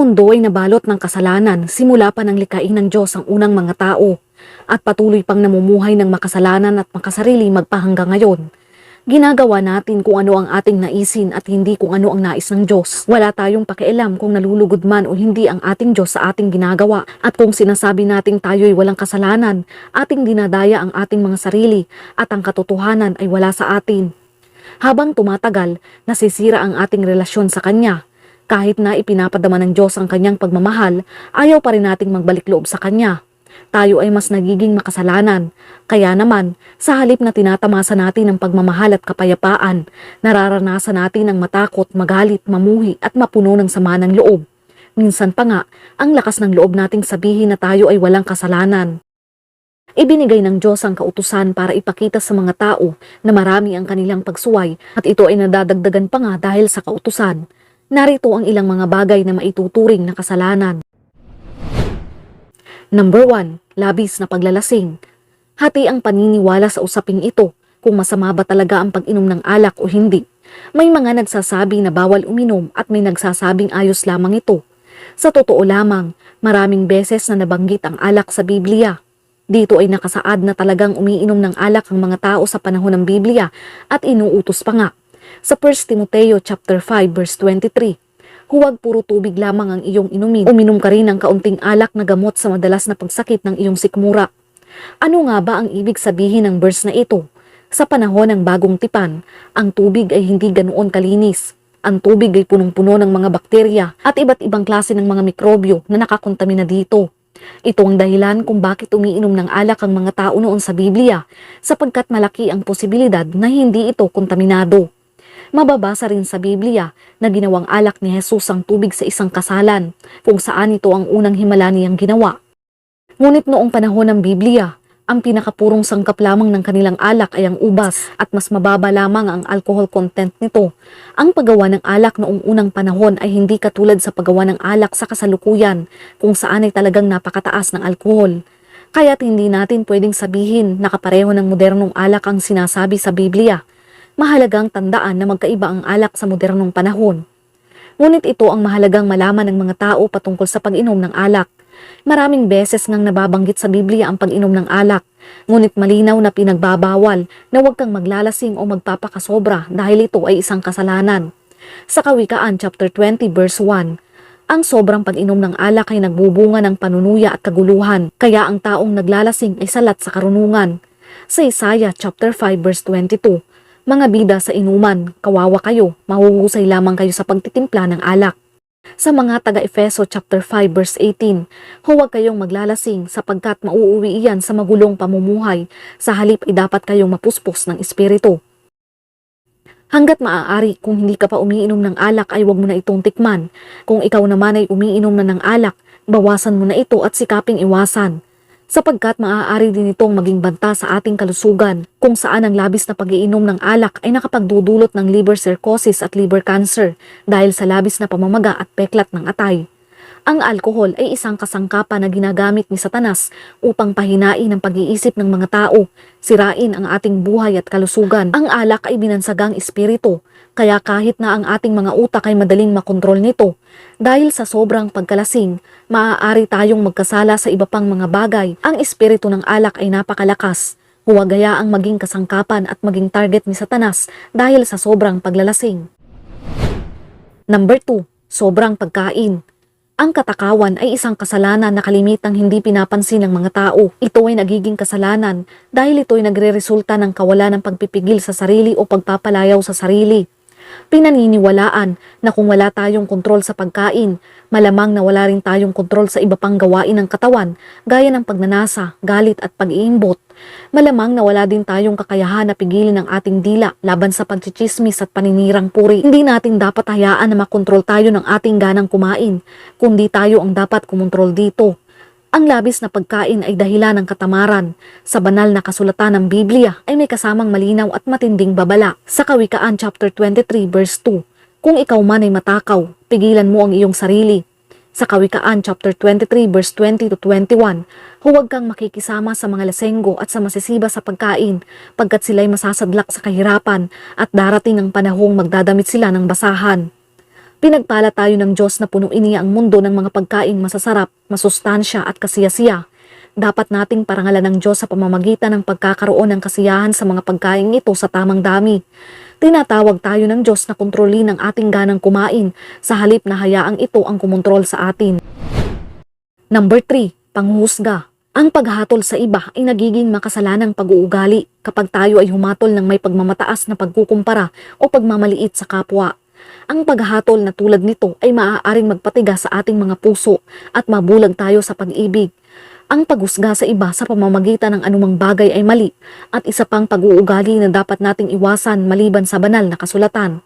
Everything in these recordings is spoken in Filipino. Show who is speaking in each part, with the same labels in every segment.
Speaker 1: mundo ay nabalot ng kasalanan simula pa ng likhain ng Diyos ang unang mga tao at patuloy pang namumuhay ng makasalanan at makasarili magpahanggang ngayon. Ginagawa natin kung ano ang ating naisin at hindi kung ano ang nais ng Diyos. Wala tayong pakialam kung nalulugod man o hindi ang ating Diyos sa ating ginagawa. At kung sinasabi nating tayo'y walang kasalanan, ating dinadaya ang ating mga sarili at ang katotohanan ay wala sa atin. Habang tumatagal, nasisira ang ating relasyon sa Kanya. Kahit na ipinapadama ng Diyos ang Kanyang pagmamahal, ayaw pa rin nating magbalik loob sa Kanya. Tayo ay mas nagiging makasalanan. Kaya naman, sa halip na tinatamasa natin ang pagmamahal at kapayapaan, nararanasan natin ang matakot, magalit, mamuhi at mapuno ng sama ng loob. Minsan pa nga, ang lakas ng loob nating sabihin na tayo ay walang kasalanan. Ibinigay ng Diyos ang kautusan para ipakita sa mga tao na marami ang kanilang pagsuway at ito ay nadadagdagan pa nga dahil sa kautusan. Narito ang ilang mga bagay na maituturing na kasalanan. Number 1. Labis na paglalasing. Hati ang paniniwala sa usaping ito kung masama ba talaga ang pag-inom ng alak o hindi. May mga nagsasabi na bawal uminom at may nagsasabing ayos lamang ito. Sa totoo lamang, maraming beses na nabanggit ang alak sa Biblia. Dito ay nakasaad na talagang umiinom ng alak ang mga tao sa panahon ng Biblia at inuutos pa nga. Sa 1 Timoteo chapter 5 verse 23, Huwag puro tubig lamang ang iyong inumin. Uminom ka rin ng kaunting alak na gamot sa madalas na pagsakit ng iyong sikmura. Ano nga ba ang ibig sabihin ng verse na ito? Sa panahon ng bagong tipan, ang tubig ay hindi ganoon kalinis. Ang tubig ay punong-puno ng mga bakterya at iba't ibang klase ng mga mikrobyo na nakakontamina dito. Ito ang dahilan kung bakit umiinom ng alak ang mga tao noon sa Biblia, sapagkat malaki ang posibilidad na hindi ito kontaminado. Mababasa rin sa Biblia na ginawang alak ni Jesus ang tubig sa isang kasalan, kung saan ito ang unang himala niyang ginawa. Ngunit noong panahon ng Biblia, ang pinakapurong sangkap lamang ng kanilang alak ay ang ubas at mas mababa lamang ang alcohol content nito. Ang paggawa ng alak noong unang panahon ay hindi katulad sa paggawa ng alak sa kasalukuyan kung saan ay talagang napakataas ng alkohol. Kaya't hindi natin pwedeng sabihin na kapareho ng modernong alak ang sinasabi sa Biblia. Mahalagang tandaan na magkaiba ang alak sa modernong panahon. Ngunit ito ang mahalagang malaman ng mga tao patungkol sa pag-inom ng alak. Maraming beses ngang nababanggit sa Biblia ang pag-inom ng alak, ngunit malinaw na pinagbabawal na huwag kang maglalasing o magpapakasobra dahil ito ay isang kasalanan. Sa Kawikaan chapter 20 verse 1, ang sobrang pag-inom ng alak ay nagbubunga ng panunuya at kaguluhan, kaya ang taong naglalasing ay salat sa karunungan. Sa Isaiah chapter 5 verse 22, mga bida sa inuman, kawawa kayo, mahuhusay lamang kayo sa pagtitimpla ng alak. Sa mga taga-Efeso chapter 5 verse 18, huwag kayong maglalasing sapagkat mauuwi iyan sa magulong pamumuhay, sa halip ay dapat kayong mapuspos ng espiritu. Hanggat maaari kung hindi ka pa umiinom ng alak ay huwag mo na itong tikman. Kung ikaw naman ay umiinom na ng alak, bawasan mo na ito at sikaping iwasan sapagkat maaari din itong maging banta sa ating kalusugan kung saan ang labis na pagiinom ng alak ay nakapagdudulot ng liver cirrhosis at liver cancer dahil sa labis na pamamaga at peklat ng atay. Ang alkohol ay isang kasangkapan na ginagamit ni Satanas upang pahinain ang pag-iisip ng mga tao, sirain ang ating buhay at kalusugan. Ang alak ay binansagang espiritu, kaya kahit na ang ating mga utak ay madaling makontrol nito, dahil sa sobrang pagkalasing, maaari tayong magkasala sa iba pang mga bagay. Ang espiritu ng alak ay napakalakas. Huwag hayaang maging kasangkapan at maging target ni Satanas dahil sa sobrang paglalasing. Number 2. Sobrang pagkain. Ang katakawan ay isang kasalanan na kalimitang hindi pinapansin ng mga tao. Ito ay nagiging kasalanan dahil ito ay nagre-resulta ng kawalan ng pagpipigil sa sarili o pagpapalayaw sa sarili. Pinaniniwalaan na kung wala tayong kontrol sa pagkain, malamang na wala rin tayong kontrol sa iba pang gawain ng katawan gaya ng pagnanasa, galit at pag-iimbot. Malamang na wala din tayong kakayahan na pigilin ang ating dila laban sa pagchichismis at paninirang puri. Hindi natin dapat hayaan na makontrol tayo ng ating ganang kumain, kundi tayo ang dapat kumontrol dito. Ang labis na pagkain ay dahilan ng katamaran. Sa banal na kasulatan ng Biblia ay may kasamang malinaw at matinding babala. Sa Kawikaan chapter 23 verse 2, Kung ikaw man ay matakaw, pigilan mo ang iyong sarili. Sa Kawikaan chapter 23 verse 20 to 21, huwag kang makikisama sa mga lasenggo at sa masisiba sa pagkain, pagkat sila'y masasadlak sa kahirapan at darating ang panahong magdadamit sila ng basahan. Pinagpala tayo ng Diyos na punuin niya ang mundo ng mga pagkain masasarap, masustansya at kasiyasiya. Dapat nating parangalan ng Diyos sa pamamagitan ng pagkakaroon ng kasiyahan sa mga pagkain ito sa tamang dami. Tinatawag tayo ng Diyos na kontrolin ang ating ganang kumain sa halip na hayaang ito ang kumontrol sa atin. Number 3. Panghuhusga. Ang paghatol sa iba ay nagiging makasalanang pag-uugali kapag tayo ay humatol ng may pagmamataas na pagkukumpara o pagmamaliit sa kapwa. Ang paghatol na tulad nito ay maaaring magpatiga sa ating mga puso at mabulag tayo sa pag-ibig. Ang paghusga sa iba sa pamamagitan ng anumang bagay ay mali at isa pang pag-uugali na dapat nating iwasan maliban sa banal na kasulatan.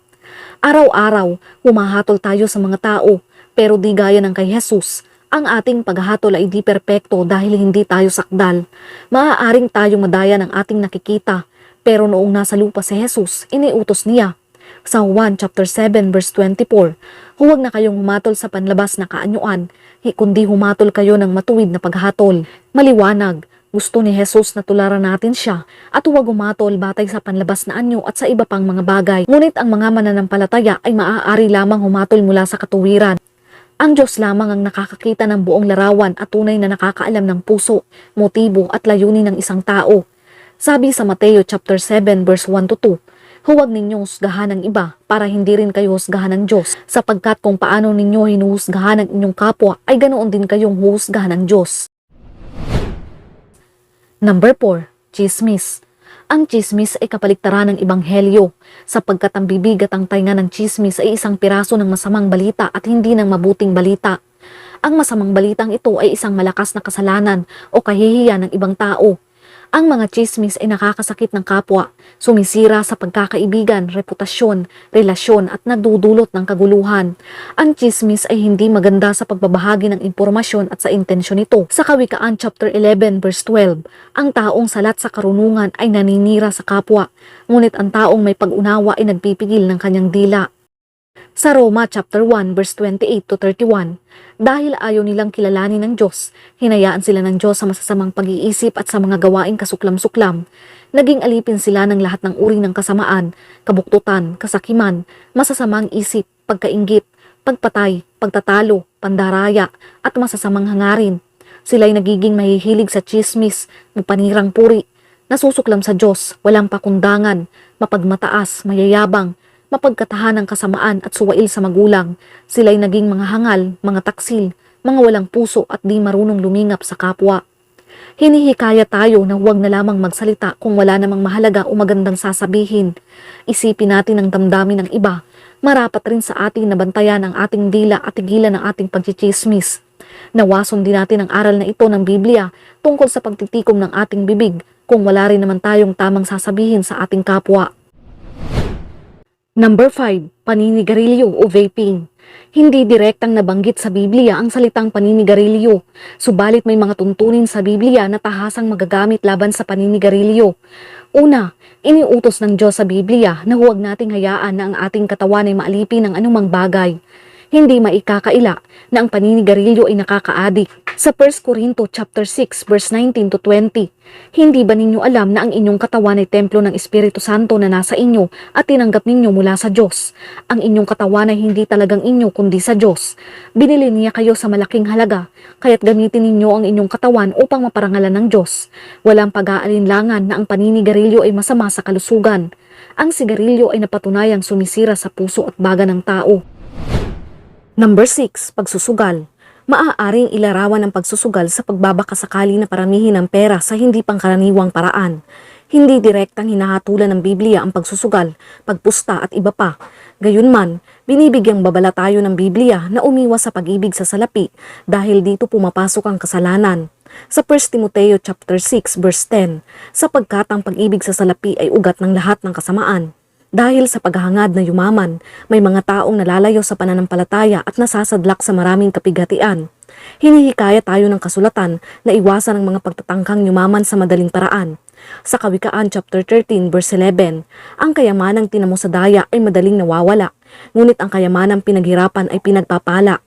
Speaker 1: Araw-araw, humahatol tayo sa mga tao, pero di gaya ng kay Jesus. Ang ating paghahatol ay di perpekto dahil hindi tayo sakdal. Maaaring tayong madaya ng ating nakikita, pero noong nasa lupa si Jesus, iniutos niya. Sa Juan chapter 7 verse 24, huwag na kayong humatol sa panlabas na kaanyuan, hi- kundi humatol kayo ng matuwid na paghatol. Maliwanag, gusto ni Jesus na tularan natin siya at huwag umatol batay sa panlabas na anyo at sa iba pang mga bagay. Ngunit ang mga mananampalataya ay maaari lamang humatol mula sa katuwiran. Ang Diyos lamang ang nakakakita ng buong larawan at tunay na nakakaalam ng puso, motibo at layunin ng isang tao. Sabi sa Mateo chapter 7 verse 1 to 2, Huwag ninyong husgahan ng iba para hindi rin kayo husgahan ng Diyos, sapagkat kung paano ninyo hinuhusgahan ang inyong kapwa ay ganoon din kayong huhusgahan ng Diyos. Number 4. Chismis. Ang chismis ay kapaligtaran ng ebanghelyo, sapagkat ang bibig at ang tainga ng chismis ay isang piraso ng masamang balita at hindi ng mabuting balita. Ang masamang balitang ito ay isang malakas na kasalanan o kahihiyan ng ibang tao. Ang mga chismis ay nakakasakit ng kapwa, sumisira sa pagkakaibigan, reputasyon, relasyon at nagdudulot ng kaguluhan. Ang chismis ay hindi maganda sa pagbabahagi ng impormasyon at sa intensyon nito. Sa Kawikaan chapter 11 verse 12, ang taong salat sa karunungan ay naninira sa kapwa, ngunit ang taong may pag-unawa ay nagpipigil ng kanyang dila. Sa Roma chapter 1 verse 28 to 31, dahil ayaw nilang kilalanin ng Diyos, hinayaan sila ng Diyos sa masasamang pag-iisip at sa mga gawaing kasuklam-suklam. Naging alipin sila ng lahat ng uri ng kasamaan, kabuktutan, kasakiman, masasamang isip, pagkaingit, pagpatay, pagtatalo, pandaraya, at masasamang hangarin. Sila'y nagiging mahihilig sa chismis, panirang puri, nasusuklam sa Diyos, walang pakundangan, mapagmataas, mayayabang, mapagkatahan ng kasamaan at suwail sa magulang. Sila'y naging mga hangal, mga taksil, mga walang puso at di marunong lumingap sa kapwa. Hinihikaya tayo na huwag na lamang magsalita kung wala namang mahalaga o magandang sasabihin. Isipin natin ang damdamin ng iba. Marapat rin sa atin na bantayan ang ating dila at tigilan ang ating pagchichismis. Nawason din natin ang aral na ito ng Biblia tungkol sa pagtitikom ng ating bibig kung wala rin naman tayong tamang sasabihin sa ating kapwa. Number 5. Paninigarilyo o vaping. Hindi direktang nabanggit sa Biblia ang salitang paninigarilyo, subalit may mga tuntunin sa Biblia na tahasang magagamit laban sa paninigarilyo. Una, iniutos ng Diyos sa Biblia na huwag nating hayaan na ang ating katawan ay maalipin ng anumang bagay. Hindi maikakaila na ang paninigarilyo ay nakakaadik. Sa 1 Corinto chapter 6 verse 19 to 20, hindi ba ninyo alam na ang inyong katawan ay templo ng Espiritu Santo na nasa inyo at tinanggap ninyo mula sa Diyos? Ang inyong katawan ay hindi talagang inyo kundi sa Diyos. Binili niya kayo sa malaking halaga, kaya't gamitin ninyo ang inyong katawan upang maparangalan ng Diyos. Walang pag-aalinlangan na ang paninigarilyo ay masama sa kalusugan. Ang sigarilyo ay napatunayang sumisira sa puso at baga ng tao. Number 6. Pagsusugal. Maaaring ilarawan ang pagsusugal sa pagbabakasakali na paramihin ng pera sa hindi pangkaraniwang paraan. Hindi direktang hinahatulan ng Biblia ang pagsusugal, pagpusta at iba pa. Gayunman, binibigyang babala tayo ng Biblia na umiwas sa pag-ibig sa salapi dahil dito pumapasok ang kasalanan. Sa 1 Timoteo chapter 6 verse 10, sapagkat ang pag-ibig sa salapi ay ugat ng lahat ng kasamaan. Dahil sa paghahangad na yumaman, may mga taong nalalayo sa pananampalataya at nasasadlak sa maraming kapigatian. Hinihikaya tayo ng kasulatan na iwasan ang mga pagtatangkang yumaman sa madaling paraan. Sa Kawikaan chapter 13 verse 11, ang kayamanang tinamo sa daya ay madaling nawawala, ngunit ang kayamanang pinaghirapan ay pinagpapala.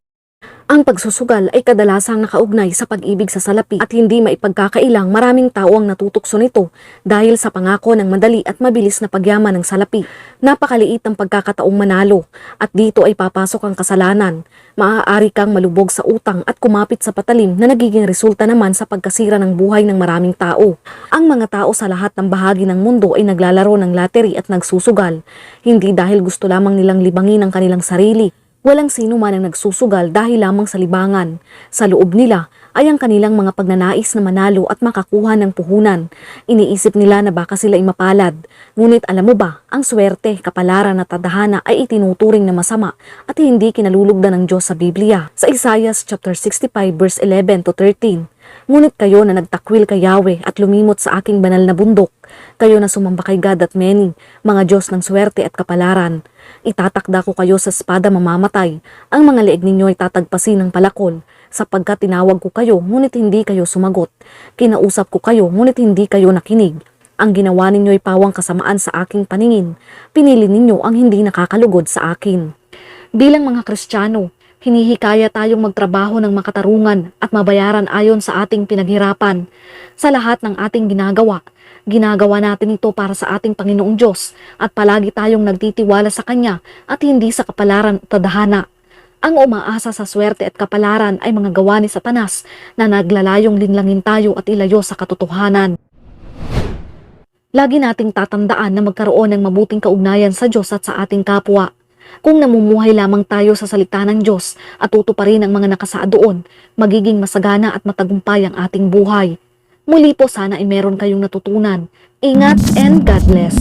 Speaker 1: Ang pagsusugal ay kadalasang nakaugnay sa pag-ibig sa salapi at hindi maipagkakailang maraming tao ang natutukso nito dahil sa pangako ng madali at mabilis na pagyaman ng salapi. Napakaliit ang pagkakataong manalo at dito ay papasok ang kasalanan. Maaari kang malubog sa utang at kumapit sa patalim na nagiging resulta naman sa pagkasira ng buhay ng maraming tao. Ang mga tao sa lahat ng bahagi ng mundo ay naglalaro ng lottery at nagsusugal, hindi dahil gusto lamang nilang libangin ang kanilang sarili, Walang sino man ang nagsusugal dahil lamang sa libangan. Sa loob nila ay ang kanilang mga pagnanais na manalo at makakuha ng puhunan. Iniisip nila na baka sila ay mapalad. Ngunit alam mo ba, ang swerte, kapalaran at tadhana ay itinuturing na masama at hindi kinalulugdan ng Diyos sa Biblia. Sa Isaiah chapter 65 verse 11 to 13, Ngunit kayo na nagtakwil kay Yahweh at lumimot sa aking banal na bundok, kayo na sumamba kay God at many, mga Diyos ng swerte at kapalaran. Itatakda ko kayo sa espada mamamatay, ang mga leeg ninyo ay tatagpasin ng palakol, sapagkat tinawag ko kayo ngunit hindi kayo sumagot. Kinausap ko kayo ngunit hindi kayo nakinig. Ang ginawa ninyo ay pawang kasamaan sa aking paningin. Pinili ninyo ang hindi nakakalugod sa akin. Bilang mga Kristiyano, hinihikaya tayong magtrabaho ng makatarungan at mabayaran ayon sa ating pinaghirapan. Sa lahat ng ating ginagawa, ginagawa natin ito para sa ating Panginoong Diyos at palagi tayong nagtitiwala sa Kanya at hindi sa kapalaran at tadhana. Ang umaasa sa swerte at kapalaran ay mga gawa ni Satanas na naglalayong linlangin tayo at ilayo sa katotohanan. Lagi nating tatandaan na magkaroon ng mabuting kaugnayan sa Diyos at sa ating kapwa. Kung namumuhay lamang tayo sa salita ng Diyos at tutuparin ang mga nakasaad doon, magiging masagana at matagumpay ang ating buhay. Muli po sana ay meron kayong natutunan. Ingat and God bless.